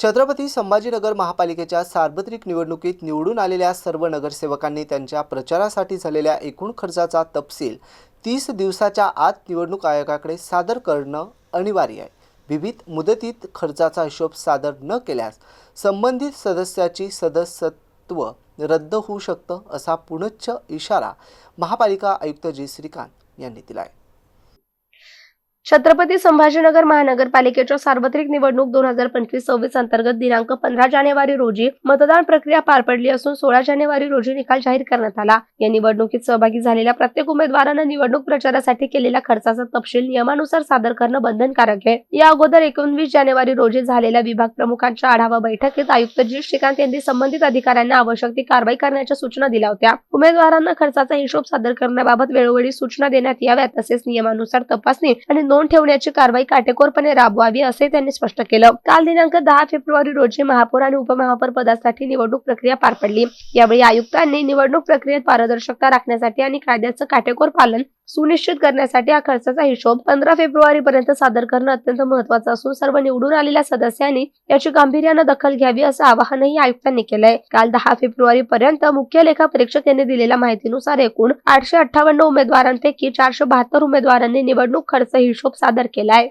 छत्रपती संभाजीनगर महापालिकेच्या सार्वत्रिक निवडणुकीत निवडून आलेल्या सर्व नगरसेवकांनी त्यांच्या प्रचारासाठी झालेल्या एकूण खर्चाचा तपशील तीस दिवसाच्या आत निवडणूक आयोगाकडे सादर करणं अनिवार्य आहे. विविध मुदतीत खर्चाचा हिशोब सादर न केल्यास संबंधित सदस्याची सदस्यत्व रद्द होऊ शकतं असा पुनच्च इशारा महापालिका आयुक्त जी. श्रीकांत यांनी दिला आहे छत्रपती संभाजीनगर महानगरपालिकेच्या सार्वत्रिक निवडणूक दोन हजार पंचवीस सव्वीस अंतर्गत दिनांक पंधरा जानेवारी रोजी मतदान प्रक्रिया पार पडली असून सोळा जानेवारी रोजी निकाल जाहीर करण्यात आला. या निवडणुकीत सहभागी झालेल्या प्रत्येक उमेदवारानं निवडणूक प्रचारासाठी केलेल्या खर्चाचा तपशील नियमानुसार सादर करणं बंधनकारक आहे. या अगोदर एकोणवीस जानेवारी रोजी झालेल्या विभाग प्रमुखांच्या आढावा बैठकीत आयुक्त जी. श्रीकांत यांनी संबंधित अधिकाऱ्यांना आवश्यक ती कारवाई करण्याच्या सूचना दिल्या होत्या. उमेदवारांना खर्चाचा हिशोब सादर करण्याबाबत वेळोवेळी सूचना देण्यात याव्यात तसेच नियमानुसार तपासणी आणि नोंद ठेवण्याची कारवाई काटेकोरपणे राबवावी असे त्यांनी स्पष्ट केलं. काल दिनांक दहा फेब्रुवारी रोजी महापौर आणि उपमहापौर पदासाठी निवडणूक प्रक्रिया पार पडली. यावेळी आयुक्तांनी निवडणूक प्रक्रियेत पारदर्शकता राखण्यासाठी आणि कायद्याचं काटेकोर पालन सुनिश्चित करण्यासाठी हा खर्चाचा हिशोब पंधरा फेब्रुवारी पर्यंत सादर करणं अत्यंत महत्वाचं असून सर्व निवडून आलेल्या सदस्यांनी याची गांभीर्यानं दखल घ्यावी असं आवाहनही आयुक्तांनी केलंय. काल दहा फेब्रुवारी पर्यंत मुख्य लेखा परीक्षक यांनी दिलेल्या माहितीनुसार एकूण आठशे अठ्ठावन्न उमेदवारांपैकी चारशे बहात्तर उमेदवारांनी निवडणूक खर्च हिशोब हिशोब सादर केलाय.